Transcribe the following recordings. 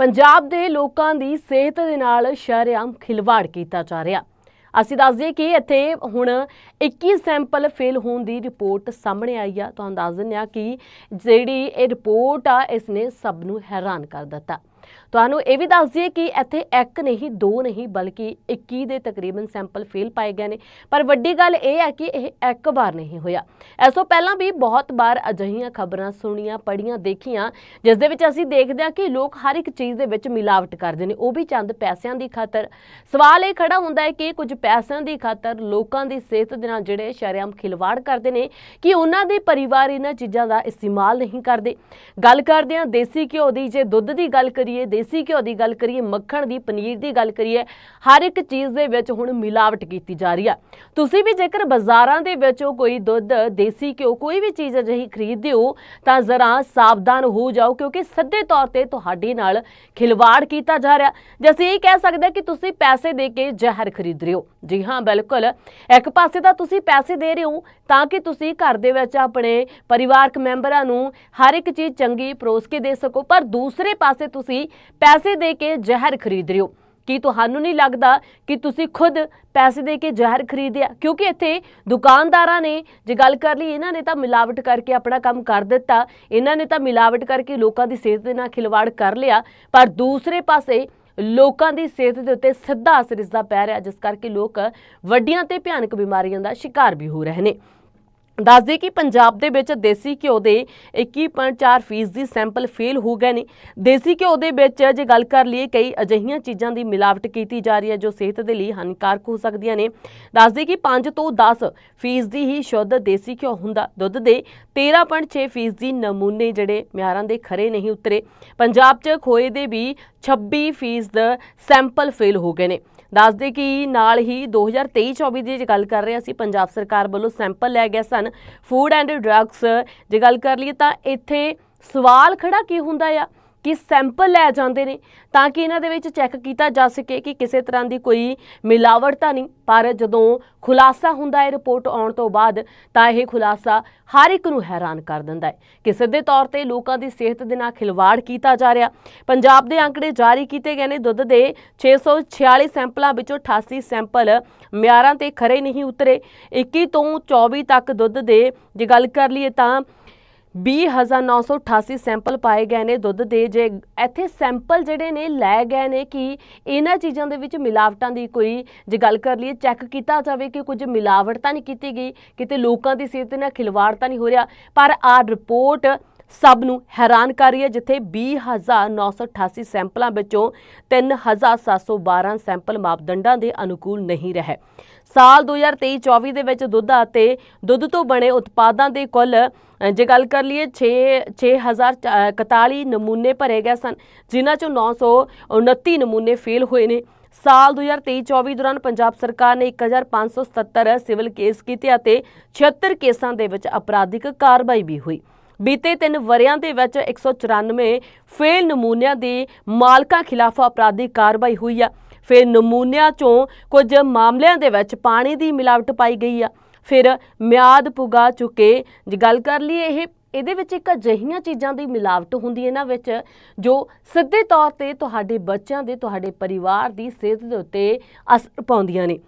ਪੰਜਾਬ ਦੇ ਲੋਕਾਂ ਦੀ ਸਿਹਤ ਦੇ ਨਾਲ ਸ਼ਰੇਆਮ ਖਿਲਵਾੜ ਕੀਤਾ ਜਾ ਰਿਹਾ। ਅਸੀਂ ਦੱਸ ਦਈਏ ਕਿ ਇੱਥੇ ਹੁਣ 21 ਸੈਂਪਲ ਫੇਲ ਹੋਣ ਦੀ ਰਿਪੋਰਟ ਸਾਹਮਣੇ ਆਈ ਆ। ਤੁਹਾਨੂੰ ਦੱਸ ਦਿੰਦੇ ਆ ਕਿ ਜਿਹੜੀ ਇਹ ਰਿਪੋਰਟ ਆ, ਇਸ ਨੇ ਸਭ ਨੂੰ ਹੈਰਾਨ ਕਰ ਦਿੱਤਾ। ਤੁਹਾਨੂੰ ਇਹ ਵੀ ਦੱਸ ਦਈਏ ਕਿ ਇੱਥੇ ਇੱਕ ਨਹੀਂ, ਦੋ ਨਹੀਂ, ਬਲਕਿ 21 ਦੇ ਤਕਰੀਬਨ ਸੈਂਪਲ ਫੇਲ ਪਾਏ ਗਏ ਨੇ। ਪਰ ਵੱਡੀ ਗੱਲ ਇਹ ਹੈ ਕਿ ਇਹ ਇੱਕ ਵਾਰ ਨਹੀਂ ਹੋਇਆ। ਇਸ ਤੋਂ ਪਹਿਲਾਂ ਵੀ ਬਹੁਤ ਵਾਰ ਅਜਿਹੀਆਂ ਖਬਰਾਂ ਸੁਣੀਆਂ ਪੜੀਆਂ ਦੇਖੀਆਂ, ਜਿਸ ਦੇ ਵਿੱਚ ਅਸੀਂ ਦੇਖਦੇ ਹਾਂ ਕਿ ਲੋਕ ਹਰ ਇੱਕ ਚੀਜ਼ ਦੇ ਵਿੱਚ ਮਿਲਾਵਟ ਕਰਦੇ ਨੇ। ਉਹ ਵੀ ਚੰਦ ਪੈਸਿਆਂ ਦੀ ਖਾਤਰ। ਸਵਾਲ ਇਹ ਖੜਾ ਹੁੰਦਾ ਹੈ ਕਿ ਕੁਝ ਪੈਸਿਆਂ ਦੀ ਖਾਤਰ ਲੋਕਾਂ ਦੀ ਸਿਹਤ ਦੇ ਨਾਲ ਜਿਹੜੇ ਸ਼ਰੇਆਮ ਖਿਲਵਾੜ ਕਰਦੇ ਨੇ ਕਿ ਉਹਨਾਂ ਦੇ ਪਰਿਵਾਰ ਇਹਨਾਂ ਚੀਜ਼ਾਂ ਦਾ ਇਸਤੇਮਾਲ ਨਹੀਂ ਕਰਦੇ। ਗੱਲ ਕਰਦੇ ਹਾਂ ਦੇਸੀ ਘਿਓ ਦੀ। ਜੇ ਦੁੱਧ ਦੀ ਗੱਲ ਕਰੀਏ ਦੇਸੀ ਘਿਓ ਦੀ ਗੱਲ ਕਰੀਏ, ਮੱਖਣ ਦੀ, ਪਨੀਰ ਦੀ ਗੱਲ ਕਰੀਏ, ਹਰ ਇੱਕ ਚੀਜ਼ ਦੇ ਵਿੱਚ ਹੁਣ ਮਿਲਾਵਟ ਕੀਤੀ ਜਾ ਰਹੀ ਆ। ਤੁਸੀਂ ਵੀ ਜੇਕਰ ਬਾਜ਼ਾਰਾਂ ਦੇ ਵਿੱਚੋਂ ਕੋਈ ਦੁੱਧ, ਦੇਸੀ ਘਿਓ ਕੋਈ ਵੀ ਚੀਜ਼ ਅਜਿਹੀ ਖਰੀਦਦੇ ਹੋ ਤਾਂ ਜ਼ਰਾ ਸਾਵਧਾਨ ਹੋ ਜਾਓ, ਕਿਉਂਕਿ ਸਿੱਧੇ ਤੌਰ ਤੇ ਤੁਹਾਡੇ ਨਾਲ ਖਿਲਵਾੜ ਕੀਤਾ ਜਾ ਰਿਹਾ। ਜੇ ਅਸੀਂ ਇਹ ਕਹਿ ਸਕਦੇ ਹਾਂ ਕਿ ਤੁਸੀਂ ਪੈਸੇ ਦੇ ਕੇ ਜ਼ਹਿਰ ਖਰੀਦ ਰਹੇ ਹੋ। ਜੀ ਹਾਂ, ਬਿਲਕੁਲ। ਇੱਕ ਪਾਸੇ ਤਾਂ ਤੁਸੀਂ ਪੈਸੇ ਦੇ ਰਹੇ ਹੋ, ਤਾਂ ਕਿ ਤੁਸੀਂ ਘਰ ਦੇ ਵਿੱਚ ਆਪਣੇ ਪਰਿਵਾਰਕ ਮੈਂਬਰਾਂ ਨੂੰ ਹਰ ਇੱਕ ਚੀਜ਼ ਚੰਗੀ ਪਰੋਸ ਕੇ ਦੇ ਸਕੋ, ਪਰ ਦੂਸਰੇ ਪਾਸੇ ਤੁਸੀਂ ਪੈਸੇ ਦੇ ਕੇ ਜ਼ਹਿਰ ਖਰੀਦ ਰਹੇ ਹੋ। ਕੀ ਤੁਹਾਨੂੰ ਨਹੀਂ ਲੱਗਦਾ ਕਿ ਤੁਸੀਂ ਖੁਦ ਪੈਸੇ ਦੇ ਕੇ ਜ਼ਹਿਰ ਖਰੀਦਿਆ ਕਿਉਂਕਿ ਇੱਥੇ ਦੁਕਾਨਦਾਰਾਂ ਨੇ ਜੇ ਗੱਲ ਕਰ ਲਈ, ਇਹਨਾਂ ਨੇ ਤਾਂ ਮਿਲਾਵਟ ਕਰਕੇ ਆਪਣਾ ਕੰਮ ਕਰ ਦਿੱਤਾ। ਇਹਨਾਂ ਨੇ ਤਾਂ ਮਿਲਾਵਟ ਕਰਕੇ ਲੋਕਾਂ ਦੀ ਸਿਹਤ ਦੇ ਨਾਲ ਖਿਲਵਾੜ ਕਰ ਲਿਆ। ਪਰ ਦੂਸਰੇ ਪਾਸੇ ਲੋਕਾਂ ਦੀ ਸਿਹਤ ਦੇ ਉੱਤੇ ਸਿੱਧਾ ਅਸਰ ਇਸ ਦਾ ਪੈ ਰਿਹਾ, ਜਿਸ ਕਰਕੇ ਲੋਕ ਵੱਡੀਆਂ ਤੇ ਭਿਆਨਕ ਬਿਮਾਰੀਆਂ ਦਾ ਸ਼ਿਕਾਰ ਵੀ ਹੋ ਰਹੇ ਨੇ। ਦੱਸਦੇ ਕਿ ਪੰਜਾਬ ਦੇ ਵਿੱਚ ਦੇਸੀ ਘਿਓ ਦੇ 21.4 ਫੀਸਦੀ ਸੈਂਪਲ ਫੇਲ ਹੋ ਗਏ ਨੇ। ਦੇਸੀ ਘਿਓ ਦੇ ਵਿੱਚ ਜੇ ਗੱਲ ਕਰ ਲਈਏ, ਕਈ ਅਜਿਹੀਆਂ ਚੀਜ਼ਾਂ ਦੀ ਮਿਲਾਵਟ ਕੀਤੀ ਜਾ ਰਹੀ ਹੈ ਜੋ ਸਿਹਤ ਦੇ ਲਈ ਹਾਨੀਕਾਰਕ ਹੋ ਸਕਦੀਆਂ ਨੇ। ਦੱਸਦੇ ਕਿ 5 ਤੋਂ 10 ਫੀਸਦੀ ਹੀ ਸ਼ੁੱਧ ਦੇਸੀ ਘਿਓ ਹੁੰਦਾ। ਦੁੱਧ ਦੇ 13.6 ਫੀਸਦੀ ਨਮੂਨੇ ਜਿਹੜੇ ਮਿਆਰਾਂ ਦੇ ਖਰੇ ਨਹੀਂ ਉਤਰੇ। ਪੰਜਾਬ 'ਚ ਖੋਏ ਦੇ ਵੀ 26 ਫੀਸਦ ਸੈਂਪਲ ਫੇਲ ਹੋ ਗਏ ਨੇ। ਦੱਸਦੇ ਕਿ ਨਾਲ ਹੀ 2023-24 ਦੀ ਜੇ ਗੱਲ ਕਰ ਰਹੇ ਅਸੀਂ, ਪੰਜਾਬ ਸਰਕਾਰ ਵੱਲੋਂ ਸੈਂਪਲ ਲੈ ਗਏ ਸਨ ਫੂਡ ਐਂਡ ਡਰੱਗਸ। ਜੇ ਗੱਲ ਕਰ ਲਈਏ ਤਾਂ ਇੱਥੇ ਸਵਾਲ ਖੜਾ ਕੀ ਹੁੰਦਾ ਆ? ਕਿ ਸੈਂਪਲ ਲੈ ਜਾਂਦੇ ਨੇ ਤਾਂ ਕਿ ਇਹਨਾਂ ਦੇ ਵਿੱਚ ਚੈੱਕ ਕੀਤਾ ਜਾ ਸਕੇ ਕਿ ਕਿਸੇ ਤਰ੍ਹਾਂ ਦੀ ਕੋਈ ਮਿਲਾਵਟ ਤਾਂ ਨਹੀਂ। ਪਰ ਜਦੋਂ ਖੁਲਾਸਾ ਹੁੰਦਾ ਹੈ, ਰਿਪੋਰਟ ਆਉਣ ਤੋਂ ਬਾਅਦ ਤਾਂ ਇਹ ਖੁਲਾਸਾ ਹਰ ਇੱਕ ਨੂੰ ਹੈਰਾਨ ਕਰ ਦਿੰਦਾ ਹੈ। ਕਿ ਸਿੱਧੇ ਤੌਰ ਤੇ ਲੋਕਾਂ ਦੀ ਸਿਹਤ ਦੇ ਨਾਲ ਖਿਲਵਾੜ ਕੀਤਾ ਜਾ ਰਿਹਾ। ਪੰਜਾਬ ਦੇ ਅੰਕੜੇ ਜਾਰੀ ਕੀਤੇ ਗਏ ਨੇ। ਦੁੱਧ ਦੇ 646 ਸੈਂਪਲਾਂ ਵਿੱਚੋਂ 88 ਸੈਂਪਲ ਮਿਆਰਾਂ ਤੇ ਖਰੇ ਨਹੀਂ ਉਤਰੇ। 21 ਤੋਂ 24 ਤੱਕ ਦੁੱਧ ਦੇ ਜੇ ਗੱਲ ਕਰ ਲਈਏ ਤਾਂ 20988 ਸੈਂਪਲ ਪਾਏ ਗਏ ਨੇ ਦੁੱਧ ਦੇ। ਜੇ ਇੱਥੇ ਸੈਂਪਲ ਜਿਹੜੇ ਨੇ ਲੈ ਗਏ ਨੇ ਕਿ ਇਹਨਾਂ ਚੀਜ਼ਾਂ ਦੇ ਵਿੱਚ ਮਿਲਾਵਟਾਂ ਦੀ ਕੋਈ ਜੇ ਗੱਲ ਕਰ ਲਈਏ, ਚੈੱਕ ਕੀਤਾ ਜਾਵੇ ਕਿ ਕੁਝ ਮਿਲਾਵਟ ਤਾਂ ਨਹੀਂ ਕੀਤੀ ਗਈ, ਕਿਤੇ ਲੋਕਾਂ ਦੀ ਸਿਹਤ ਨਾਲ ਖਿਲਵਾੜ ਤਾਂ ਨਹੀਂ ਹੋ ਰਿਹਾ। ਪਰ ਆ ਰਿਪੋਰਟ ਸਭ ਨੂੰ ਹੈਰਾਨ ਕਰ ਰਹੀ ਹੈ ਜਿੱਥੇ 20988 ਸੈਂਪਲਾਂ ਵਿੱਚੋਂ 3712 ਸੈਂਪਲ ਮਾਪਦੰਡਾਂ ਦੇ ਅਨੁਕੂਲ ਨਹੀਂ ਰਹੇ। ਸਾਲ 2023-24 ਦੇ ਵਿੱਚ ਦੁੱਧ ਅਤੇ ਦੁੱਧ ਤੋਂ ਬਣੇ ਉਤਪਾਦਾਂ ਦੇ ਕੁੱਲ ਜੇ ਗੱਲ ਕਰ ਲਈਏ 6 6041 ਨਮੂਨੇ ਭਰੇ ਗਏ ਸਨ, ਜਿਨ੍ਹਾਂ ਚੋਂ 929 ਨਮੂਨੇ ਫੇਲ ਹੋਏ ਨੇ। ਸਾਲ 2023-24 ਦੌਰਾਨ ਪੰਜਾਬ ਸਰਕਾਰ ਨੇ 1577 ਸਿਵਲ ਕੇਸ ਕੀਤੇ ਅਤੇ 76 ਕੇਸਾਂ ਦੇ ਵਿੱਚ ਅਪਰਾਧਿਕ ਕਾਰਵਾਈ ਵੀ ਹੋਈ। ਬੀਤੇ 3 ਵਰਿਆਂ ਦੇ ਵਿੱਚ 194 ਫੇਲ ਨਮੂਨਿਆਂ ਦੇ ਮਾਲਕਾਂ ਖਿਲਾਫ ਅਪਰਾਧਿਕ ਕਾਰਵਾਈ ਹੋਈ ਆ। ਫਿਰ ਨਮੂਨਿਆਂ ਚੋਂ ਕੁਝ ਮਾਮਲਿਆਂ ਦੇ ਵਿੱਚ ਪਾਣੀ ਦੀ ਮਿਲਾਵਟ ਪਾਈ ਗਈ ਆ। ਫਿਰ ਮਿਆਦ ਪੁਗਾ ਚੁੱਕੇ। ਜੇ ਗੱਲ ਕਰ ਲਈਏ ਇਹ, ਇਹਦੇ ਵਿੱਚ ਇੱਕ ਅਜਿਹੀਆਂ ਚੀਜ਼ਾਂ ਦੀ ਮਿਲਾਵਟ ਹੁੰਦੀ ਹੈ ਇਹਨਾਂ ਵਿੱਚ, ਜੋ ਸਿੱਧੇ ਤੌਰ ਤੇ ਤੁਹਾਡੇ ਬੱਚਿਆਂ ਦੇ, ਤੁਹਾਡੇ ਪਰਿਵਾਰ ਦੀ ਸਿਹਤ ਦੇ ਉੱਤੇ ਅਸਰ ਪਾਉਂਦੀਆਂ ਨੇ।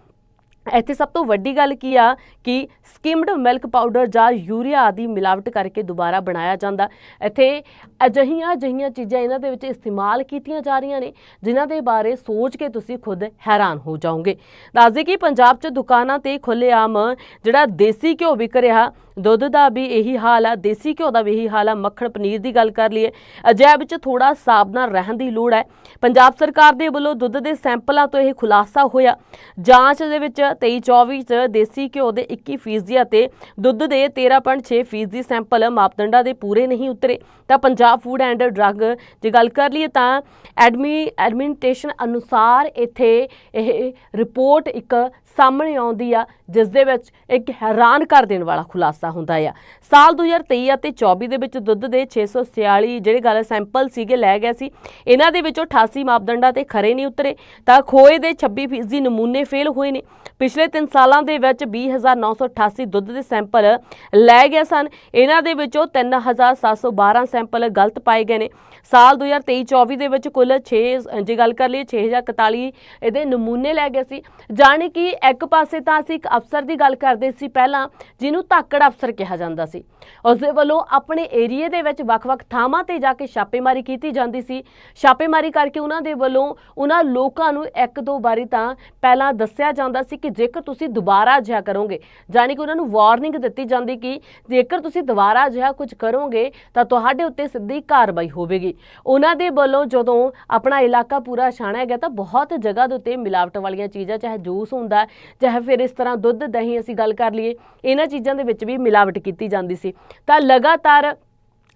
ਇੱਥੇ ਸਭ ਤੋਂ ਵੱਡੀ ਗੱਲ ਕੀ ਆ? ਕਿ ਸਕਿਮਡ ਮਿਲਕ ਪਾਊਡਰ ਜਾਂ ਯੂਰੀਆ ਆਦਿ ਮਿਲਾਵਟ ਕਰਕੇ ਦੁਬਾਰਾ ਬਣਾਇਆ ਜਾਂਦਾ। ਇੱਥੇ ਅਜਿਹੀਆਂ ਅਜਿਹੀਆਂ ਚੀਜ਼ਾਂ ਇਹਨਾਂ ਦੇ ਵਿੱਚ ਇਸਤੇਮਾਲ ਕੀਤੀਆਂ ਜਾ ਰਹੀਆਂ ਨੇ, ਜਿਨ੍ਹਾਂ ਦੇ ਬਾਰੇ ਸੋਚ ਕੇ ਤੁਸੀਂ ਖੁਦ ਹੈਰਾਨ ਹੋ ਜਾਓਗੇ। ਦੱਸਦੇ ਕਿ ਪੰਜਾਬ 'ਚ ਦੁਕਾਨਾਂ ਤੇ ਖੁੱਲ੍ਹੇਆਮ ਜਿਹੜਾ ਦੇਸੀ ਘਿਓ ਵਿਕ ਰਿਹਾ, ਦੁੱਧ ਦਾ ਵੀ ਇਹੀ ਹਾਲ ਆ, ਦੇਸੀ ਘਿਓ ਦਾ ਵੀ ਇਹੀ ਹਾਲ ਆ। ਮੱਖਣ ਪਨੀਰ ਦੀ ਗੱਲ ਕਰ ਲਈਏ ਅਜਿਹੇ ਵਿੱਚ ਥੋੜਾ ਸਾਵਧਾਨ ਰਹਿਣ ਦੀ ਲੋੜ ਹੈ। ਪੰਜਾਬ ਸਰਕਾਰ ਦੇ ਵੱਲੋਂ ਦੁੱਧ ਦੇ ਸੈਂਪਲਾਂ ਤੋਂ ਇਹ ਖੁਲਾਸਾ ਹੋਇਆ। ਜਾਂਚ ਦੇ ਵਿੱਚ 23-24 ਚ ਦੇਸੀ ਘਿਓ ਦੇ 21 ਫੀਸਦੀ ਅਤੇ ਦੁੱਧ ਦੇ 13.6 ਫੀਸਦੀ ਸੈਂਪਲ ਮਾਪਦੰਡਾਂ ਦੇ ਪੂਰੇ ਨਹੀਂ ਉਤਰੇ। ਤਾਂ ਪੰਜਾਬ ਫੂਡ ਐਂਡ ਡਰੱਗ ਜੇ ਗੱਲ ਕਰ ਲਈਏ ਤਾਂ ਐਡਮੀ, ਐਡਮਿਨਿਸਟ੍ਰੇਸ਼ਨ ਅਨੁਸਾਰ ਇੱਥੇ ਇਹ ਰਿਪੋਰਟ ਇੱਕ ਸਾਹਮਣੇ ਆਉਂਦੀ ਆ, ਜਿਸ ਦੇ ਵਿੱਚ ਇੱਕ ਹੈਰਾਨ ਕਰ ਦੇਣ ਵਾਲਾ ਖੁਲਾਸਾ ਹੁੰਦਾ ਆ। ਸਾਲ 2023 ਅਤੇ 24 ਦੇ ਵਿੱਚ ਦੁੱਧ ਦੇ 646 ਜਿਹੜੇ ਗੱਲ ਸੈਂਪਲ ਸੀਗੇ ਲੈ ਗਏ ਸੀ, ਇਹਨਾਂ ਦੇ ਵਿੱਚੋਂ 88 ਮਾਪਦੰਡਾਂ ਤੇ ਖਰੇ ਨਹੀਂ ਉਤਰੇ। ਤਾਂ ਖੋਏ ਦੇ 26 ਫੀਸਦੀ ਨਮੂਨੇ ਫੇਲ ਹੋਏ ਨੇ। ਪਿਛਲੇ 3 ਸਾਲਾਂ ਦੇ ਵਿੱਚ 20988 ਦੁੱਧ ਦੇ ਸੈਂਪਲ ਲੈ ਗਏ ਸਨ। ਇਹਨਾਂ ਦੇ ਵਿੱਚੋਂ 3712 ਸੈਂਪਲ ਗਲਤ ਪਾਏ ਗਏ ਨੇ। ਸਾਲ 2023-24 ਦੇ ਵਿੱਚ ਕੁੱਲ 6 ਜੇ ਗੱਲ ਕਰ ਲਈਏ 6041 ਇਹਦੇ ਨਮੂਨੇ ਲੈ ਗਏ ਸੀ। ਜਾਣੀ ਕਿ ਇੱਕ ਪਾਸੇ ਤਾਂ ਅਸੀਂ ਇੱਕ ਅਫਸਰ ਦੀ ਗੱਲ ਕਰਦੇ ਸੀ ਪਹਿਲਾਂ, ਜਿਹਨੂੰ ਧਾਕੜ ਅਫਸਰ ਕਿਹਾ ਜਾਂਦਾ ਸੀ। ਉਸ ਦੇ ਵੱਲੋਂ ਆਪਣੇ ਏਰੀਏ ਦੇ ਵਿੱਚ ਵੱਖ-ਵੱਖ ਥਾਵਾਂ ਤੇ ਜਾ ਕੇ ਛਾਪੇਮਾਰੀ ਕੀਤੀ ਜਾਂਦੀ ਸੀ। ਛਾਪੇਮਾਰੀ ਕਰਕੇ ਉਹਨਾਂ ਦੇ ਵੱਲੋਂ ਉਹਨਾਂ ਲੋਕਾਂ ਨੂੰ ਇੱਕ ਦੋ ਵਾਰੀ ਤਾਂ ਪਹਿਲਾਂ ਦੱਸਿਆ ਜਾਂਦਾ ਸੀ ਕਿ ਜੇਕਰ ਤੁਸੀਂ ਦੁਬਾਰਾ ਅਜਿਹਾ ਕਰੋਗੇ, ਜਾਣੀ ਕਿ ਉਹਨਾਂ ਨੂੰ ਵਾਰਨਿੰਗ ਦਿੱਤੀ ਜਾਂਦੀ ਕਿ ਜੇਕਰ ਤੁਸੀਂ ਦੁਬਾਰਾ ਅਜਿਹਾ ਕੁਝ ਕਰੋਗੇ, ਤਾਂ ਤੁਹਾਡੇ ਉੱਤੇ ਸਿੱਧੀ ਕਾਰਵਾਈ ਹੋਵੇਗੀ। ਉਹਨਾਂ ਦੇ ਵੱਲੋਂ ਜਦੋਂ ਆਪਣਾ ਇਲਾਕਾ ਪੂਰਾ ਛਾਣਿਆ ਗਿਆ ਤਾਂ ਬਹੁਤ ਜਗ੍ਹਾ ਦੇ ਉੱਤੇ ਮਿਲਾਵਟ ਵਾਲੀਆਂ ਚੀਜ਼ਾਂ, ਚਾਹੇ ਜੂਸ ਹੁੰਦਾ, ਚਾਹੇ ਫਿਰ ਇਸ ਤਰ੍ਹਾਂ ਦੁੱਧ, ਦਹੀਂ ਅਸੀਂ ਗੱਲ ਕਰ ਲਈਏ, ਇਹਨਾਂ ਚੀਜ਼ਾਂ ਦੇ ਵਿੱਚ ਵੀ ਮਿਲਾਵਟ ਕੀਤੀ ਜਾਂਦੀ ਸੀ। ਤਾਂ ਲਗਾਤਾਰ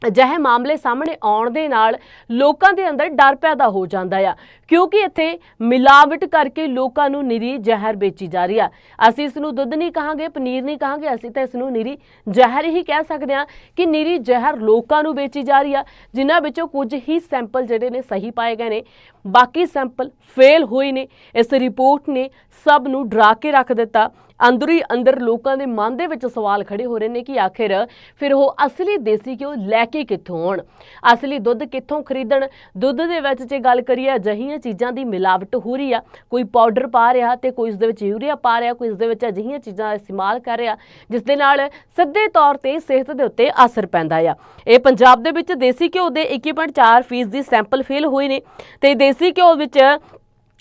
ਅਜਿਹੇ ਮਾਮਲੇ ਸਾਹਮਣੇ ਆਉਣ ਦੇ ਨਾਲ ਲੋਕਾਂ ਦੇ ਅੰਦਰ ਡਰ ਪੈਦਾ ਹੋ ਜਾਂਦਾ ਆ। ਕਿਉਂਕਿ ਇੱਥੇ ਮਿਲਾਵਟ ਕਰਕੇ ਲੋਕਾਂ ਨੂੰ ਨਿਰੀ ਜ਼ਹਿਰ ਵੇਚੀ ਜਾ ਰਹੀ ਆ। ਅਸੀਂ ਇਸ ਨੂੰ ਦੁੱਧ ਨਹੀਂ ਕਹਾਂਗੇ, ਪਨੀਰ ਨਹੀਂ ਕਹਾਂਗੇ, ਅਸੀਂ ਤਾਂ ਇਸ ਨੂੰ ਨਿਰੀ ਜ਼ਹਿਰ ਹੀ ਕਹਿ ਸਕਦੇ ਹਾਂ ਕਿ ਨਿਰੀ ਜ਼ਹਿਰ ਲੋਕਾਂ ਨੂੰ ਵੇਚੀ ਜਾ ਰਹੀ ਆ, ਜਿਨ੍ਹਾਂ ਵਿੱਚੋਂ ਕੁਝ ਹੀ ਸੈਂਪਲ ਜਿਹੜੇ ਨੇ ਸਹੀ ਪਾਏ ਗਏ ਨੇ। ਬਾਕੀ ਸੈਂਪਲ ਫੇਲ ਹੋਏ ਨੇ। ਇਸ ਰਿਪੋਰਟ ਨੇ ਸਭ ਨੂੰ ਡਰਾ ਕੇ ਰੱਖ ਦਿੱਤਾ। ਅੰਦਰ ਹੀ ਅੰਦਰ ਲੋਕਾਂ ਦੇ ਮਨ ਦੇ ਵਿੱਚ ਸਵਾਲ ਖੜੇ ਹੋ ਰਹੇ ਨੇ ਕਿ ਆਖਿਰ ਫਿਰ ਉਹ ਅਸਲੀ ਦੇਸੀ ਘਿਓ ਲੈ ਕੇ ਕਿੱਥੋਂ ਆਉਣ? ਅਸਲੀ ਦੁੱਧ ਕਿੱਥੋਂ ਖਰੀਦਣ? ਦੁੱਧ ਦੇ ਵਿੱਚ ਜੇ ਗੱਲ ਕਰੀਏ, ਅਜਿਹੀਆਂ ਚੀਜ਼ਾਂ ਦੀ ਮਿਲਾਵਟ ਹੋ ਰਹੀ ਆ। ਕੋਈ ਪਾਊਡਰ ਪਾ ਰਿਹਾ ਤੇ ਕੋਈ ਇਸ ਦੇ ਵਿੱਚ ਯੂਰੀਆ ਪਾ ਰਿਹਾ, ਕੋਈ ਇਸ ਦੇ ਵਿੱਚ ਅਜਿਹੀਆਂ ਚੀਜ਼ਾਂ ਦਾ ਇਸਤੇਮਾਲ ਕਰ ਰਿਹਾ, ਜਿਸ ਦੇ ਨਾਲ ਸਿੱਧੇ ਤੌਰ ਤੇ ਸਿਹਤ ਦੇ ਉੱਤੇ ਅਸਰ ਪੈਂਦਾ ਆ। ਇਹ ਪੰਜਾਬ ਦੇ ਵਿੱਚ ਦੇਸੀ ਘਿਓ ਦੇ 21.4% ਫੀਸ ਦੀ ਸੈਂਪਲ ਫੇਲ ਹੋਏ ਨੇ ਤੇ ਦੇਸੀ ਘਿਓ ਵਿੱਚ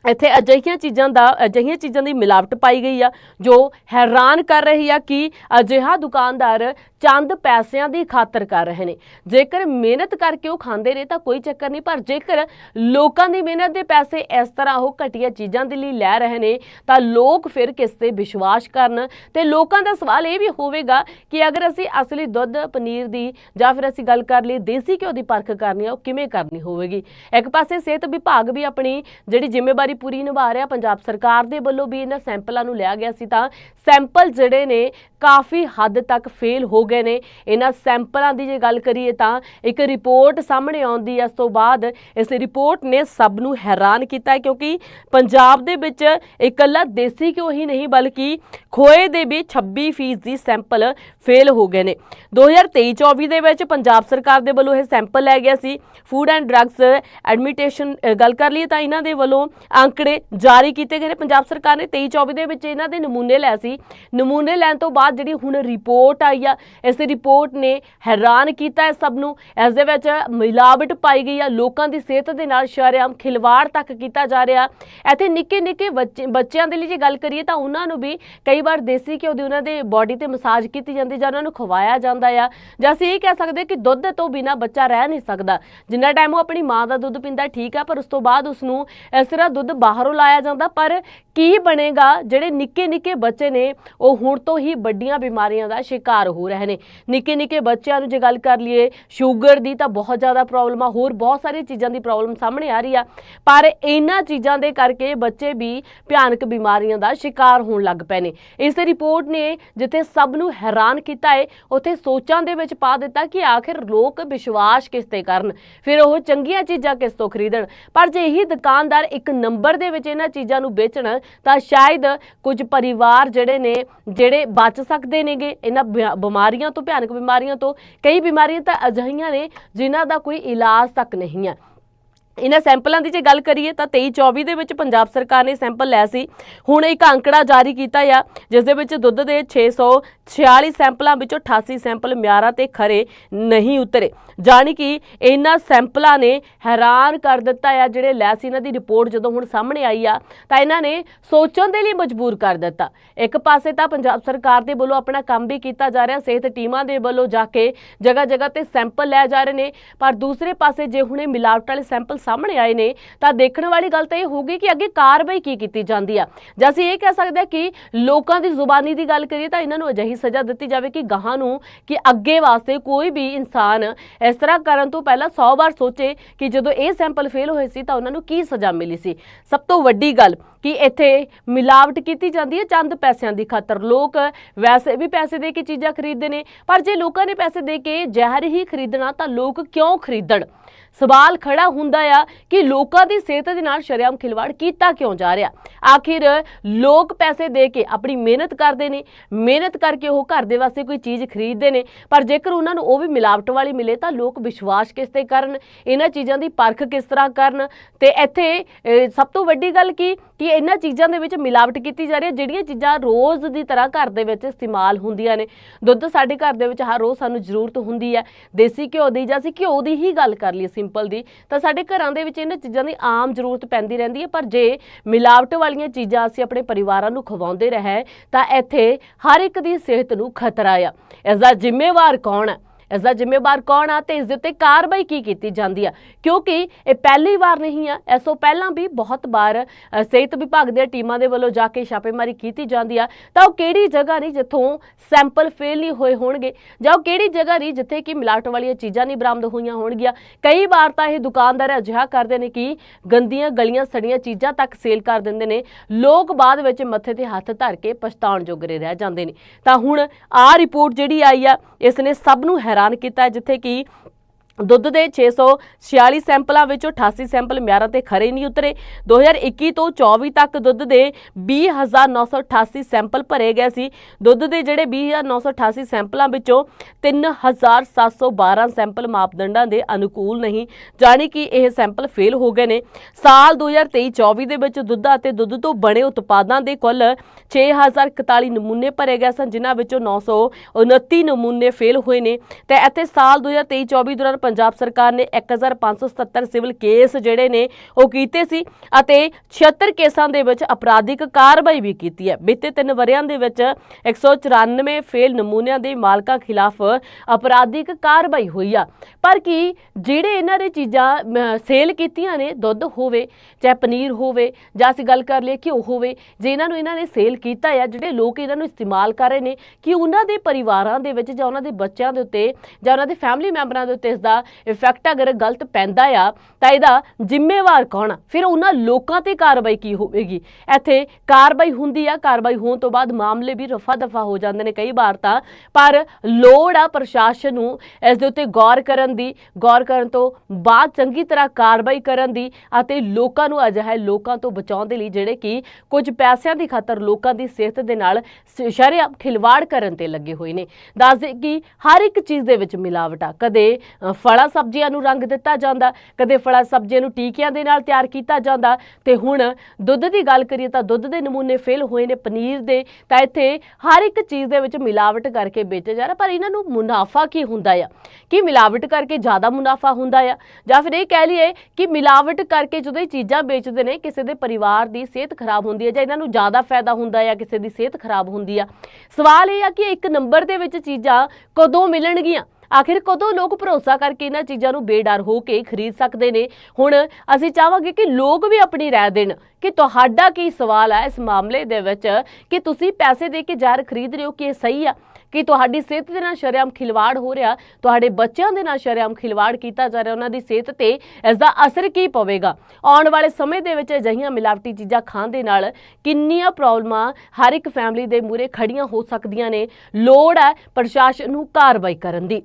ਇੱਥੇ ਅਜਿਹੀਆਂ ਚੀਜ਼ਾਂ ਦਾ, ਅਜਿਹੀਆਂ ਚੀਜ਼ਾਂ ਦੀ ਮਿਲਾਵਟ ਪਾਈ ਗਈ ਆ, ਜੋ ਹੈਰਾਨ ਕਰ ਰਹੀ ਆ ਕਿ ਅਜਿਹਾ ਦੁਕਾਨਦਾਰ ਚੰਦ ਪੈਸਿਆਂ ਦੀ ਖਾਤਰ ਕਰ ਰਹੇ ਨੇ। ਜੇਕਰ ਮਿਹਨਤ ਕਰਕੇ ਉਹ ਖਾਂਦੇ ਨੇ ਤਾਂ ਕੋਈ ਚੱਕਰ ਨਹੀਂ, ਪਰ ਜੇਕਰ ਲੋਕਾਂ ਦੀ ਮਿਹਨਤ ਦੇ ਪੈਸੇ ਇਸ ਤਰ੍ਹਾਂ ਉਹ ਘਟੀਆ ਚੀਜ਼ਾਂ ਦੇ ਲਈ ਲੈ ਰਹੇ ਨੇ, ਤਾਂ ਲੋਕ ਫਿਰ ਕਿਸ ਤੇ ਵਿਸ਼ਵਾਸ ਕਰਨ? ਤੇ ਲੋਕਾਂ ਦਾ ਸਵਾਲ ਇਹ ਵੀ ਹੋਵੇਗਾ ਕਿ ਅਗਰ ਅਸੀਂ ਅਸਲੀ ਦੁੱਧ, ਪਨੀਰ ਦੀ ਜਾਂ ਫਿਰ ਅਸੀਂ ਗੱਲ ਕਰ ਲਈ ਦੇਸੀ ਘਿਓ ਦੀ ਪਰਖ ਕਰਨੀ ਆ, ਉਹ ਕਿਵੇਂ ਕਰਨੀ ਹੋਵੇਗੀ? ਇੱਕ ਪਾਸੇ ਸਿਹਤ ਵਿਭਾਗ ਵੀ ਆਪਣੀ ਜਿਹੜੀ ਜ਼ਿੰਮੇਵਾਰੀ ਪੂਰੀ ਨਿਭਾ ਰਿਹਾ। ਪੰਜਾਬ ਸਰਕਾਰ ਦੇ ਵੱਲੋਂ ਵੀ ਇਹਨਾਂ ਸੈਂਪਲਾਂ ਨੂੰ ਲਿਆ ਗਿਆ ਸੀ ਤਾਂ ਸੈਂਪਲ ਜਿਹੜੇ ਨੇ ਕਾਫੀ ਹੱਦ ਤੱਕ ਫੇਲ ਹੋ ਗਏ ਨੇ। ਇਹਨਾਂ ਸੈਂਪਲਾਂ ਦੀ ਜੇ ਗੱਲ ਕਰੀਏ ਤਾਂ ਇੱਕ ਰਿਪੋਰਟ ਸਾਹਮਣੇ ਆਉਂਦੀ ਹੈ। ਇਸ ਤੋਂ ਬਾਅਦ ਇਸ ਰਿਪੋਰਟ ਨੇ ਸਭ ਨੂੰ ਹੈਰਾਨ ਕੀਤਾ ਕਿਉਂਕਿ ਪੰਜਾਬ ਦੇ ਵਿੱਚ ਇਕੱਲਾ ਦੇਸੀ ਘਿਓ ਹੀ ਨਹੀਂ ਬਲਕਿ ਖੋਏ ਦੇ ਵੀ 26% ਦੀ ਸੈਂਪਲ ਫੇਲ ਹੋ ਗਏ ਨੇ। 2023-24 ਦੇ ਵਿੱਚ ਪੰਜਾਬ ਸਰਕਾਰ ਦੇ ਵੱਲੋਂ ਇਹ ਸੈਂਪਲ ਲੈ ਗਿਆ ਸੀ। ਫੂਡ ਐਂਡ ਡਰੱਗਸ ਐਡਮਿਨਿਸਟ੍ਰੇਸ਼ਨ ਗੱਲ ਕਰ ਲਈਏ ਤਾਂ ਇਹਨਾਂ ਦੇ ਵੱਲੋਂ ਅੰਕੜੇ ਜਾਰੀ ਕੀਤੇ ਗਏ ਨੇ। ਪੰਜਾਬ ਸਰਕਾਰ ਨੇ 23-24 ਦੇ ਵਿੱਚ ਇਹਨਾਂ ਦੇ ਨਮੂਨੇ ਲਏ ਸੀ। ਨਮੂਨੇ ਲੈਣ ਤੋਂ ਬਾਅਦ ਜਿਹੜੀ ਹੁਣ ਰਿਪੋਰਟ ਆਈ ਆ, ਇਸ ਰਿਪੋਰਟ ਨੇ ਹੈਰਾਨ ਕੀਤਾ ਹੈ ਸਭ ਨੂੰ ਇਸ ਦੇ ਵਿੱਚ ਮਿਲਾਵਟ ਪਾਈ ਗਈ ਆ, ਲੋਕਾਂ ਦੀ ਸਿਹਤ ਦੇ ਨਾਲ ਸ਼ਰਿਆਮ ਖਿਲਵਾੜ ਤੱਕ ਕੀਤਾ ਜਾ ਰਿਹਾ। ਇੱਥੇ ਨਿੱਕੇ ਨਿੱਕੇ ਬੱਚੇ, ਬੱਚਿਆਂ ਦੇ ਲਈ ਜੇ ਗੱਲ ਕਰੀਏ ਤਾਂ ਉਹਨਾਂ ਨੂੰ ਵੀ ਕਈ ਵਾਰ ਦੇਸੀ ਘਿਓ ਦੀ ਉਹਨਾਂ ਦੇ ਬਾਡੀ ਤੇ ਮਸਾਜ ਕੀਤੀ ਜਾਂਦੀ ਜਾਂ ਉਹਨਾਂ ਨੂੰ ਖਵਾਇਆ ਜਾਂਦਾ ਆ। ਜਾਂ ਅਸੀਂ ਇਹ ਕਹਿ ਸਕਦੇ ਕਿ ਦੁੱਧ ਤੋਂ ਬਿਨਾ ਬੱਚਾ ਰਹਿ ਨਹੀਂ ਸਕਦਾ। ਜਿੰਨਾ ਟਾਈਮ ਉਹ ਆਪਣੀ ਮਾਂ ਦਾ ਦੁੱਧ ਪੀਂਦਾ, ਠੀਕ ਆ, ਪਰ ਉਸ ਤੋਂ ਬਾਅਦ ਉਸ ਨੂੰ ਇਸ ਤਰ੍ਹਾਂ ਦੁੱਧ ਬਾਹਰੋਂ ਲਾਇਆ ਜਾਂਦਾ। ਪਰ ਕੀ ਬਣੇਗਾ, ਜਿਹੜੇ ਨਿੱਕੇ ਨਿੱਕੇ ਬੱਚੇ ਨੇ, ਉਹ ਹੁਣ ਤੋਂ ਹੀ ਵੱਡੀ ਵੱਡੀਆਂ ਬਿਮਾਰੀਆਂ ਦਾ ਸ਼ਿਕਾਰ ਹੋ ਰਹੇ ਨੇ। ਨਿੱਕੇ ਨਿੱਕੇ ਬੱਚਿਆਂ ਨੂੰ ਜੇ ਗੱਲ ਕਰ ਲਈਏ, ਸ਼ੂਗਰ ਦੀ ਤਾਂ ਬਹੁਤ ਜ਼ਿਆਦਾ ਪ੍ਰੋਬਲਮ ਆ, ਹੋਰ ਬਹੁਤ ਸਾਰੀਆਂ ਚੀਜ਼ਾਂ ਦੀ ਪ੍ਰੋਬਲਮ ਸਾਹਮਣੇ ਆ ਰਹੀ ਆ। ਪਰ ਇਹਨਾਂ ਚੀਜ਼ਾਂ ਦੇ ਕਰਕੇ ਬੱਚੇ ਵੀ ਭਿਆਨਕ ਬਿਮਾਰੀਆਂ ਦਾ ਸ਼ਿਕਾਰ ਹੋਣ ਲੱਗ ਪਏ ਨੇ। ਇਸ ਰਿਪੋਰਟ ਨੇ ਜਿੱਥੇ ਸਭ ਨੂੰ ਹੈਰਾਨ ਕੀਤਾ ਹੈ ਉੱਥੇ ਸੋਚਾਂ ਦੇ ਵਿੱਚ ਪਾ ਦਿੱਤਾ ਕਿ ਆਖਿਰ ਲੋਕ ਵਿਸ਼ਵਾਸ ਕਿਸ ਤੇ ਕਰਨ? ਫਿਰ ਉਹ ਚੰਗੀਆਂ ਚੀਜ਼ਾਂ ਕਿਸ ਤੋਂ ਖਰੀਦਣ? ਪਰ ਜੇ ਇਹੀ ਦੁਕਾਨਦਾਰ ਇੱਕ ਨੰਬਰ ਦੇ ਵਿੱਚ ਇਹਨਾਂ ਚੀਜ਼ਾਂ ਨੂੰ ਵੇਚਣ, ਤਾਂ ਸ਼ਾਇਦ ਕੁਝ ਪਰਿਵਾਰ ਜਿਹੜੇ ਨੇ, ਜਿਹੜੇ ਬਚ ਸਕਦੇ ਨੇਗੇ, ਇਹਨਾਂ ਬਿਆ- ਬਿਮਾਰੀਆਂ ਤੋਂ, ਭਿਆਨਕ ਬਿਮਾਰੀਆਂ ਤੋਂ, ਕਈ ਬਿਮਾਰੀਆਂ ਤਾਂ ਅਜਿਹੀਆਂ ਨੇ ਜਿਨ੍ਹਾਂ ਦਾ ਕੋਈ ਇਲਾਜ ਤੱਕ ਨਹੀਂ ਹੈ। ਇਹਨਾਂ ਸੈਂਪਲਾਂ ਦੀ ਜੇ ਗੱਲ ਕਰੀਏ ਤਾਂ 23 24 ਦੇ ਵਿੱਚ ਪੰਜਾਬ ਸਰਕਾਰ ਨੇ ਸੈਂਪਲ ਲਿਆ ਸੀ। ਹੁਣ ਇੱਕ ਅੰਕੜਾ ਜਾਰੀ ਕੀਤਾ ਆ, ਜਿਸ ਦੇ ਵਿੱਚ ਦੁੱਧ ਦੇ 646 ਸੈਂਪਲਾਂ ਵਿੱਚੋਂ 88 ਸੈਂਪਲ ਮਿਆਰਾਂ ਤੇ ਖਰੇ ਨਹੀਂ ਉਤਰੇ। ਜਾਣੀ ਕਿ ਇਹਨਾਂ ਸੈਂਪਲਾਂ ਨੇ ਹੈਰਾਨ ਕਰ ਦਿੱਤਾ ਆ, ਜਿਹੜੇ ਲੈ ਸੀ ਇਹਨਾਂ ਦੀ ਰਿਪੋਰਟ ਜਦੋਂ ਹੁਣ ਸਾਹਮਣੇ ਆਈ ਆ, ਤਾਂ ਇਹਨਾਂ ਨੇ ਸੋਚਣ ਦੇ ਲਈ ਮਜਬੂਰ ਕਰ ਦਿੱਤਾ। ਇੱਕ ਪਾਸੇ ਤਾਂ ਪੰਜਾਬ ਸਰਕਾਰ ਦੇ ਵੱਲੋਂ ਆਪਣਾ ਕੰਮ ਵੀ ਕੀਤਾ ਜਾ ਰਿਹਾ, ਸਿਹਤ ਟੀਮਾਂ ਦੇ ਵੱਲੋਂ ਜਾ ਕੇ ਜਗ੍ਹਾ ਜਗ੍ਹਾ ਤੇ ਸੈਂਪਲ ਲੈ ਜਾ ਰਹੇ ਨੇ, ਪਰ ਦੂਸਰੇ ਪਾਸੇ ਜੇ ਹੁਣੇ ਮਿਲਾਵਟ ਵਾਲੇ ਸੈਂਪਲ ਸਾਹਮਣੇ ਆਏ ਨੇ, ਤਾਂ ਦੇਖਣ ਵਾਲੀ ਗੱਲ ਤਾਂ ਇਹ ਹੋਊਗੀ ਕਿ ਅੱਗੇ ਕਾਰਵਾਈ ਕੀ ਕੀਤੀ ਜਾਂਦੀ ਆ। ਜਾਂ ਅਸੀਂ ਇਹ ਕਹਿ ਸਕਦੇ ਹਾਂ ਕਿ ਲੋਕਾਂ ਦੀ ਜ਼ੁਬਾਨੀ ਦੀ ਗੱਲ ਕਰੀਏ, ਤਾਂ ਇਹਨਾਂ ਨੂੰ ਅਜਿਹੀ ਸਜ਼ਾ ਦਿੱਤੀ ਜਾਵੇ ਕਿ ਗਾਹਾਂ ਨੂੰ ਕਿ ਅੱਗੇ ਵਾਸਤੇ ਕੋਈ ਵੀ ਇਨਸਾਨ ਇਸ ਤਰ੍ਹਾਂ ਕਰਨ ਤੋਂ ਪਹਿਲਾਂ 100 ਵਾਰ ਸੋਚੇ ਕਿ ਜਦੋਂ ਇਹ ਸੈਂਪਲ ਫੇਲ ਹੋਏ ਸੀ ਤਾਂ ਉਹਨਾਂ ਨੂੰ ਕੀ ਸਜ਼ਾ ਮਿਲੀ ਸੀ। ਸਭ ਤੋਂ ਵੱਡੀ ਗੱਲ ਕਿ ਇੱਥੇ ਮਿਲਾਵਟ ਕੀਤੀ ਜਾਂਦੀ ਹੈ ਚੰਦ ਪੈਸਿਆਂ ਦੀ ਖਾਤਰ। ਲੋਕ ਵੈਸੇ ਵੀ ਪੈਸੇ ਦੇ ਕੇ ਚੀਜ਼ਾਂ ਖਰੀਦਦੇ ਨੇ, ਪਰ ਜੇ ਲੋਕਾਂ ਨੇ ਪੈਸੇ ਦੇ ਕੇ ਜ਼ਹਿਰ ਹੀ ਖਰੀਦਣਾ ਤਾਂ ਲੋਕ ਕਿਉਂ ਖਰੀਦਣ? ਸਵਾਲ ਖੜਾ ਹੁੰਦਾ ਆ ਕਿ ਲੋਕਾਂ ਦੀ ਸਿਹਤ ਦੇ ਨਾਲ ਸ਼ਰੇਆਮ ਖਿਲਵਾੜ ਕੀਤਾ ਕਿਉਂ ਜਾ ਰਿਹਾ? ਆਖਿਰ ਲੋਕ ਪੈਸੇ ਦੇ ਕੇ ਆਪਣੀ ਮਿਹਨਤ ਕਰਦੇ ਨੇ, ਮਿਹਨਤ ਕਰਕੇ ਉਹ ਘਰ ਦੇ ਵਾਸਤੇ ਕੋਈ ਚੀਜ਼ ਖਰੀਦਦੇ ਨੇ, ਪਰ ਜੇਕਰ ਉਹਨਾਂ ਨੂੰ ਉਹ ਵੀ ਮਿਲਾਵਟ ਵਾਲੀ ਮਿਲੇ ਤਾਂ ਲੋਕ ਵਿਸ਼ਵਾਸ ਕਿਸ ਤੇ ਕਰਨ? ਇਹਨਾਂ ਚੀਜ਼ਾਂ ਦੀ ਪਰਖ ਕਿਸ ਤਰ੍ਹਾਂ ਕਰਨ? ਤੇ ਇੱਥੇ ਸਭ ਤੋਂ ਵੱਡੀ ਗੱਲ ਕੀ? ਕਿ ਇਹਨਾਂ ਚੀਜ਼ਾਂ ਦੇ ਵਿੱਚ ਮਿਲਾਵਟ ਕੀਤੀ ਜਾ ਰਹੀ ਹੈ, ਜਿਹੜੀਆਂ ਚੀਜ਼ਾਂ ਰੋਜ਼ ਦੀ ਤਰ੍ਹਾਂ ਘਰ ਦੇ ਵਿੱਚ ਇਸਤੇਮਾਲ ਹੁੰਦੀਆਂ ਨੇ। ਦੁੱਧ ਸਾਡੇ ਘਰ ਦੇ ਵਿੱਚ ਹਰ ਰੋਜ਼ ਸਾਨੂੰ ਜ਼ਰੂਰਤ ਹੁੰਦੀ ਹੈ। ਦੇਸੀ ਘਿਓ ਦੀ ਜਾਂ ਅਸੀਂ ਘਿਓ ਦੀ ਹੀ ਗੱਲ ਕਰ ਲਈਏ ਸਿੰਪਲ ਦੀ, ਤਾਂ ਸਾਡੇ ਘਰਾਂ ਦੇ ਵਿੱਚ ਇਹਨਾਂ ਚੀਜ਼ਾਂ ਦੀ ਆਮ ਜ਼ਰੂਰਤ ਪੈਂਦੀ ਰਹਿੰਦੀ ਹੈ। ਪਰ ਜੇ ਮਿਲਾਵਟ ਵਾਲੀਆਂ ਚੀਜ਼ਾਂ ਅਸੀਂ ਆਪਣੇ ਪਰਿਵਾਰਾਂ ਨੂੰ ਖਵਾਉਂਦੇ ਰਹੇ, ਤਾਂ ਇੱਥੇ ਹਰ ਇੱਕ ਦੀ ਸਿਹਤ ਨੂੰ ਖਤਰਾ ਆ। ਇਸ ਦਾ ਜ਼ਿੰਮੇਵਾਰ ਕੌਣ ਹੈ? ਇਸ ਦਾ ਜ਼ਿੰਮੇਵਾਰ ਕੌਣ ਆ ਤੇ ਇਸ ਦੇ ਉੱਤੇ ਕਾਰਵਾਈ ਕੀ ਕੀਤੀ ਜਾਂਦੀ ਆ? ਕਿਉਂਕਿ ਇਹ ਪਹਿਲੀ ਵਾਰ ਨਹੀਂ ਆ, ਇਸ ਤੋਂ ਪਹਿਲਾਂ ਵੀ ਬਹੁਤ ਵਾਰ ਸਿਹਤ ਵਿਭਾਗ ਦੀਆਂ ਟੀਮਾਂ ਦੇ ਵੱਲੋਂ ਜਾ ਕੇ ਛਾਪੇਮਾਰੀ ਕੀਤੀ ਜਾਂਦੀ ਆ। ਤਾਂ ਉਹ ਕਿਹੜੀ ਜਗ੍ਹਾ ਨਹੀਂ ਜਿੱਥੋਂ ਸੈਂਪਲ ਫੇਲ ਨਹੀਂ ਹੋਏ ਹੋਣਗੇ, ਜਾਂ ਉਹ ਕਿਹੜੀ ਜਗ੍ਹਾ ਨਹੀਂ ਜਿੱਥੇ ਕਿ ਮਿਲਾਵਟ ਵਾਲੀਆਂ ਚੀਜ਼ਾਂ ਨਹੀਂ ਬਰਾਮਦ ਹੋਈਆਂ ਹੋਣਗੀਆਂ। ਕਈ ਵਾਰ ਤਾਂ ਇਹ ਦੁਕਾਨਦਾਰ ਅਜਿਹਾ ਕਰਦੇ ਨੇ ਕਿ ਗੰਦੀਆਂ ਗਲੀਆਂ ਸੜੀਆਂ ਚੀਜ਼ਾਂ ਤੱਕ ਸੇਲ ਕਰ ਦਿੰਦੇ ਨੇ, ਲੋਕ ਬਾਅਦ ਵਿੱਚ ਮੱਥੇ ਤੇ ਹੱਥ ਧਰ ਕੇ ਪਛਤਾਉਣ ਜੋਗਰੇ ਰਹਿ ਜਾਂਦੇ ਨੇ। ਤਾਂ ਹੁਣ ਆਹ ਰਿਪੋਰਟ ਜਿਹੜੀ ਆਈ ਆ, ਇਸ ਨੇ ਸਭ ਨੂੰ ਹੈ ਹੈਰਾਨ ਕੀਤਾ ਜਿੱਥੇ ਕਿ ਦੁੱਧ ਦੇ 646 ਸੈਂਪਲਾਂ ਵਿੱਚੋਂ 88 ਸੈਂਪਲ ਮਿਆਰਾਂ ਤੇ ਖਰੇ ਨਹੀਂ ਉਤਰੇ। 2021 ਤੋਂ 24 ਤੱਕ ਦੁੱਧ ਦੇ 20988 ਸੈਂਪਲ ਭਰੇ ਗਏ ਸੀ। ਦੁੱਧ ਦੇ ਜਿਹੜੇ 20988 ਸੈਂਪਲਾਂ ਵਿੱਚੋਂ 3712 ਸੈਂਪਲ ਮਾਪਦੰਡਾਂ ਦੇ ਅਨੁਕੂਲ ਨਹੀਂ, ਜਾਣੀ ਕਿ ਇਹ ਸੈਂਪਲ ਫੇਲ ਹੋ ਗਏ ਨੇ। ਸਾਲ 2023-24 ਦੇ ਵਿੱਚ ਦੁੱਧ ਅਤੇ ਦੁੱਧ ਤੋਂ ਬਣੇ ਉਤਪਾਦਾਂ ਦੇ ਕੁੱਲ 6041 ਨਮੂਨੇ ਭਰੇ ਗਏ ਸਨ, ਜਿਨ੍ਹਾਂ ਵਿੱਚੋਂ 929 ਨਮੂਨੇ ਫੇਲ ਹੋਏ ਨੇ। ਤੇ ਇੱਥੇ ਸਾਲ 2023-24 ਦੌਰਾਨ ਪੰਜਾਬ ਸਰਕਾਰ ਨੇ 1577 ਸਿਵਲ ਕੇਸ ਜਿਹੜੇ ਨੇ, ਉਹ ਕੀਤੇ ਸੀ ਅਤੇ 76 ਕੇਸਾਂ ਦੇ ਵਿੱਚ ਅਪਰਾਧਿਕ ਕਾਰਵਾਈ ਵੀ ਕੀਤੀ ਹੈ। ਬੀਤੇ 3 ਵਰਿਆਂ ਦੇ ਵਿੱਚ 194 ਫੇਲ ਨਮੂਨਿਆਂ ਦੇ ਮਾਲਕਾਂ ਖਿਲਾਫ ਅਪਰਾਧਿਕ ਕਾਰਵਾਈ ਹੋਈ ਆ। ਪਰ ਕੀ ਜਿਹੜੇ ਇਹਨਾਂ ਨੇ ਚੀਜ਼ਾਂ ਸੇਲ ਕੀਤੀਆਂ ਨੇ, ਦੁੱਧ ਹੋਵੇ, ਚਾਹੇ ਪਨੀਰ ਹੋਵੇ, ਜਾਂ ਅਸੀਂ ਗੱਲ ਕਰ ਲਈਏ ਘਿਓ ਹੋਵੇ, ਜੇ ਇਹਨਾਂ ਨੂੰ ਇਹਨਾਂ ਨੇ ਸੇਲ ਕੀਤਾ ਆ, ਜਿਹੜੇ ਲੋਕ ਇਹਨਾਂ ਨੂੰ ਇਸਤੇਮਾਲ ਕਰ ਰਹੇ ਨੇ, ਕਿ ਉਹਨਾਂ ਦੇ ਪਰਿਵਾਰਾਂ ਦੇ ਵਿੱਚ ਜਾਂ ਉਹਨਾਂ ਦੇ ਬੱਚਿਆਂ ਦੇ ਉੱਤੇ ਜਾਂ ਉਹਨਾਂ ਦੇ ਫੈਮਿਲੀ ਮੈਂਬਰਾਂ ਦੇ ਉੱਤੇ ਇਸ ਦਾ ਇਫੈਕਟ ਅਗਰ ਗਲਤ ਪੈਂਦਾ ਆ, ਤਾਂ ਇਹਦਾ ਜ਼ਿੰਮੇਵਾਰ ਕੌਣ ਆ? ਫਿਰ ਉਹਨਾਂ ਲੋਕਾਂ ਤੇ ਕਾਰਵਾਈ ਕੀ ਹੋਵੇਗੀ? ਇੱਥੇ ਕਾਰਵਾਈ ਹੁੰਦੀ ਆ, ਕਾਰਵਾਈ ਹੋਣ ਤੋਂ ਬਾਅਦ ਮਾਮਲੇ ਵੀ ਰਫਾ ਦਫਾ ਹੋ ਜਾਂਦੇ ਨੇ ਕਈ ਵਾਰ ਤਾਂ। ਪਰ ਲੋੜ ਆ ਪ੍ਰਸ਼ਾਸਨ ਨੂੰ ਇਸ ਦੇ ਉੱਤੇ ਗੌਰ ਕਰਨ ਦੀ, ਗੌਰ ਕਰਨ ਤੋਂ ਬਾਅਦ ਚੰਗੀ ਤਰ੍ਹਾਂ ਕਾਰਵਾਈ ਕਰਨ ਦੀ ਅਤੇ ਲੋਕਾਂ ਨੂੰ ਅਜਿਹੇ ਲੋਕਾਂ ਤੋਂ ਬਚਾਉਣ ਦੇ ਲਈ ਜਿਹੜੇ ਕਿ ਕੁਝ ਪੈਸਿਆਂ ਦੀ ਖਾਤਰ ਲੋਕਾਂ ਦੀ ਸਿਹਤ ਦੇ ਨਾਲ ਸ- ਖਿਲਵਾੜ ਕਰਨ ਤੇ ਲੱਗੇ ਹੋਏ ਨੇ। ਦੱਸ ਦੇ ਕਿ ਹਰ ਇੱਕ ਚੀਜ਼ ਦੇ ਵਿੱਚ ਮਿਲਾਵਟ ਆ ਕਦੇ ਫਲਾਂ ਸਬਜ਼ੀਆਂ ਨੂੰ ਰੰਗ ਦਿੱਤਾ ਜਾਂਦਾ, ਕਦੇ ਫਲਾਂ ਸਬਜ਼ੀਆਂ ਨੂੰ ਟੀਕਿਆਂ ਦੇ ਨਾਲ ਤਿਆਰ ਕੀਤਾ ਜਾਂਦਾ ਤੇ ਹੁਣ ਦੁੱਧ ਦੀ ਗੱਲ ਕਰੀਏ ਤਾਂ ਦੁੱਧ ਦੇ ਨਮੂਨੇ ਫੇਲ ਹੋਏ ਨੇ ਪਨੀਰ ਦੇ, ਤਾਂ ਇੱਥੇ ਹਰ ਇੱਕ ਚੀਜ਼ ਦੇ ਵਿੱਚ ਮਿਲਾਵਟ ਕਰਕੇ ਵੇਚਿਆ ਜਾ ਰਿਹਾ, ਪਰ ਇਹਨਾਂ ਨੂੰ ਮੁਨਾਫਾ ਕੀ ਹੁੰਦਾ ਆ? ਕੀ ਮਿਲਾਵਟ ਕਰਕੇ ਜ਼ਿਆਦਾ ਮੁਨਾਫਾ ਹੁੰਦਾ ਆ? ਜਾਂ ਫਿਰ ਇਹ ਕਹਿ ਲਈਏ ਕਿ ਮਿਲਾਵਟ ਕਰਕੇ ਜਦੋਂ ਇਹ ਚੀਜ਼ਾਂ ਵੇਚਦੇ ਨੇ, ਕਿਸੇ ਦੇ ਪਰਿਵਾਰ ਦੀ ਸਿਹਤ ਖਰਾਬ ਹੁੰਦੀ ਹੈ ਜਾਂ ਇਹਨਾਂ ਨੂੰ ਜ਼ਿਆਦਾ ਫਾਇਦਾ ਹੁੰਦਾ ਆ, ਕਿਸੇ ਦੀ ਸਿਹਤ ਖਰਾਬ ਹੁੰਦੀ ਆ? ਸਵਾਲ ਇਹ ਆ ਕਿ ਇੱਕ ਨੰਬਰ ਦੇ ਵਿੱਚ ਚੀਜ਼ਾਂ ਕਦੋਂ ਮਿਲਣਗੀਆਂ? ਆਖਿਰ ਕਦੋਂ ਲੋਕ ਭਰੋਸਾ ਕਰਕੇ ਇਹਨਾਂ ਚੀਜ਼ਾਂ ਨੂੰ ਬੇਡਰ ਹੋ ਕੇ ਖਰੀਦ ਸਕਦੇ ਨੇ? ਹੁਣ ਅਸੀਂ ਚਾਹਾਂਗੇ ਕਿ ਲੋਕ ਵੀ ਆਪਣੀ ਰਾਏ ਦੇਣ ਕਿ ਤੁਹਾਡਾ ਕੀ ਸਵਾਲ ਹੈ ਇਸ ਮਾਮਲੇ ਦੇ ਵਿੱਚ? ਕਿ ਤੁਸੀਂ ਪੈਸੇ ਦੇ ਕੇ ਜ਼ਾਹਰ ਖਰੀਦ ਰਹੇ ਹੋ ਕਿ ਇਹ ਸਹੀ ਆ? ਕਿ ਤੁਹਾਡੀ ਸਿਹਤ ਦੇ ਨਾਲ ਸ਼ਰੇਆਮ ਖਿਲਵਾੜ ਹੋ ਰਿਹਾ? ਤੁਹਾਡੇ ਬੱਚਿਆਂ ਦੇ ਨਾਲ ਸ਼ਰੇਆਮ ਖਿਲਵਾੜ ਕੀਤਾ ਜਾ ਰਿਹਾ? ਉਹਨਾਂ ਦੀ ਸਿਹਤ ਤੇ ਇਸ ਦਾ ਅਸਰ ਕੀ ਪਵੇਗਾ? ਆਉਣ ਵਾਲੇ ਸਮੇਂ ਦੇ ਵਿੱਚ ਅਜਿਹੀਆਂ ਮਿਲਾਵਟੀ ਚੀਜ਼ਾਂ ਖਾਣ ਦੇ ਨਾਲ ਕਿੰਨੀਆਂ ਪ੍ਰੋਬਲਮਾਂ ਹਰ ਇੱਕ ਫੈਮਿਲੀ ਦੇ ਮੂਰੇ ਖੜੀਆਂ ਹੋ ਸਕਦੀਆਂ ਨੇ? ਲੋੜ ਹੈ ਪ੍ਰਸ਼ਾਸਨ ਨੂੰ ਕਾਰਵਾਈ ਕਰਨ ਦੀ।